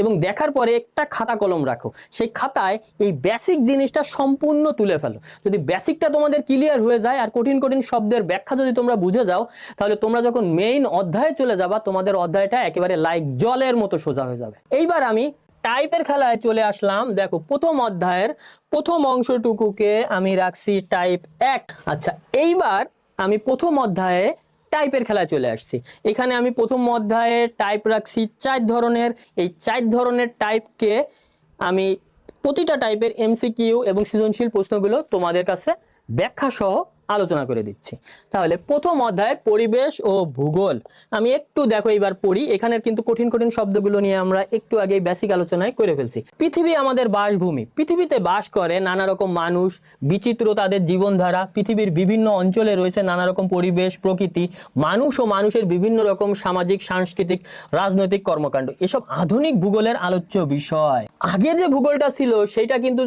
এবং দেখার পরে একটা খাতা কলম রাখো। সেই খাতায় এই বেসিক জিনিসটা সম্পূর্ণ তুলে ফেলো। যদি বেসিকটা তোমাদের ক্লিয়ার হয়ে যায় আর কঠিন কঠিন শব্দের ব্যাখ্যা যদি তোমরা বুঝে যাও, তাহলে তোমরা যখন মেইন অধ্যায়ে চলে যাবা, তোমাদের অধ্যায়টা একেবারে লাইক জলের মতো সোজা হয়ে যাবে। এইবার আমি টাইপের খেলায় চলে আসলাম। দেখো, প্রথম অধ্যায়ের প্রথম অংশটুকুকে আমি রাখছি টাইপ এক। আচ্ছা এইবার আমি প্রথম অধ্যায়ে টাইপের খেলা চলে আসছি। এখানে আমি প্রথম অধ্যায়ে টাইপ রাখছি চার ধরনের। এই চার ধরনের টাইপকে আমি প্রতিটা টাইপের এমসিকিউ এবং সৃজনশীল প্রশ্নগুলো তোমাদের কাছে ব্যাখ্যা সহ আলোচনা করে দিচ্ছি। তাহলে প্রথম অধ্যায় পরিবেশ ও ভূগোল। আমি একটু দেখো এবার পড়ি, এখানের কিন্তু কঠিন কঠিন শব্দগুলো নিয়ে আমরা একটু আগে বেসিক আলোচনায় করে ফেলছি। পৃথিবী আমাদের বাসভূমি। পৃথিবীতে বাস করে নানা রকম মানুষ, বিচিত্র তাদের জীবনধারা, পৃথিবীর বিভিন্ন অঞ্চলে রয়েছে নানা রকম পরিবেশ, প্রকৃতি, মানুষ ও মানুষের বিভিন্ন রকম সামাজিক, সাংস্কৃতিক, রাজনৈতিক কর্মকাণ্ড। এসব আধুনিক ভূগোলের আলোচ্য বিষয়। আগে যে ভূগোলটা ছিল, সেটা কিন্তু